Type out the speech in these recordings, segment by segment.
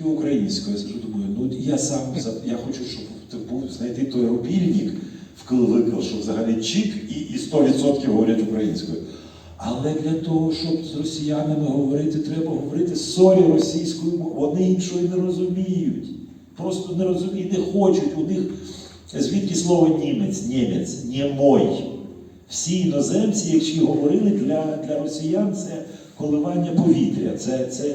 І українською. Я скажу, думаю, ну я сам я хочу, щоб це був знайти той рубільник в виклав, що взагалі чик і, і 100% говорять українською. Але для того, щоб з росіянами говорити, треба говорити сорі російською мовою. Вони іншої не розуміють. Просто не розуміють, не хочуть. У них звідки слово німець, німець, німой. Всі іноземці, які говорили для, для росіян, це коливання повітря. Це, це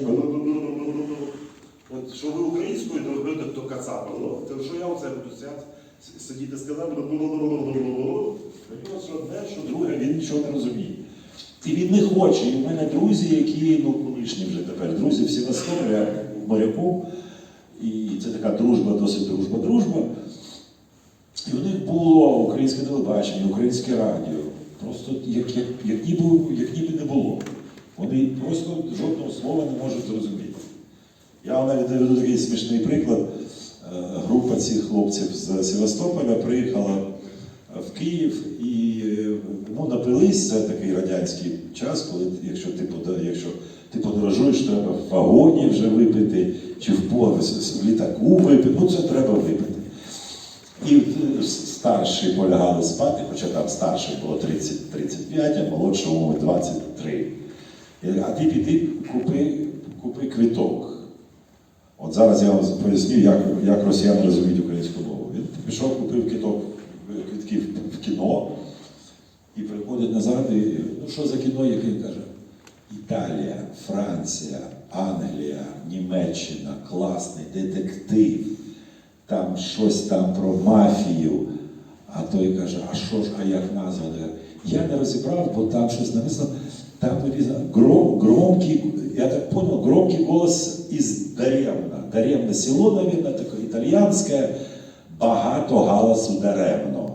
От що ви українською доведете до кацапа, ну, то що я оце буду сяти, сидіти сказати, Ось що одне, що друге, він нічого не розуміє. І він не хоче. І в мене друзі, які, ну, колишні вже тепер друзі в Севастополі, моряком. І це така дружба, досить дружба-дружба. І у них було українське телебачення, українське радіо. Просто як, як, як, ніби, як ніби не було. Вони просто жодного слова не можуть зрозуміти. Я вам навіть наведу такий смішний приклад. Е, Група цих хлопців з Севастополя приїхала в Київ і е, ну, напились, це такий радянський час, коли якщо ти, якщо ти подорожуєш, треба в вагоні вже випити, чи в, літаку випити, ну це треба випити. І е, старші полягали спати, хоча там старших було 30-35, а молодшому 23. Е, А ти піди купи, купи квиток. От зараз я вам поясню, як, як росіяни розуміють українську мову. Він пішов, купив квиток, квитки в, в кіно і приходить назад, і ну що за кіно, яке він каже? Італія, Франція, Англія, Німеччина, класний детектив, там щось там про мафію. А той каже, а що ж, а як назва? Я не розібрав, бо там щось написано. Там написано гром, громкий, я так понял, громкий голос из Даремна. Даремна село, наверное, такое итальянское, багато галасу даремно.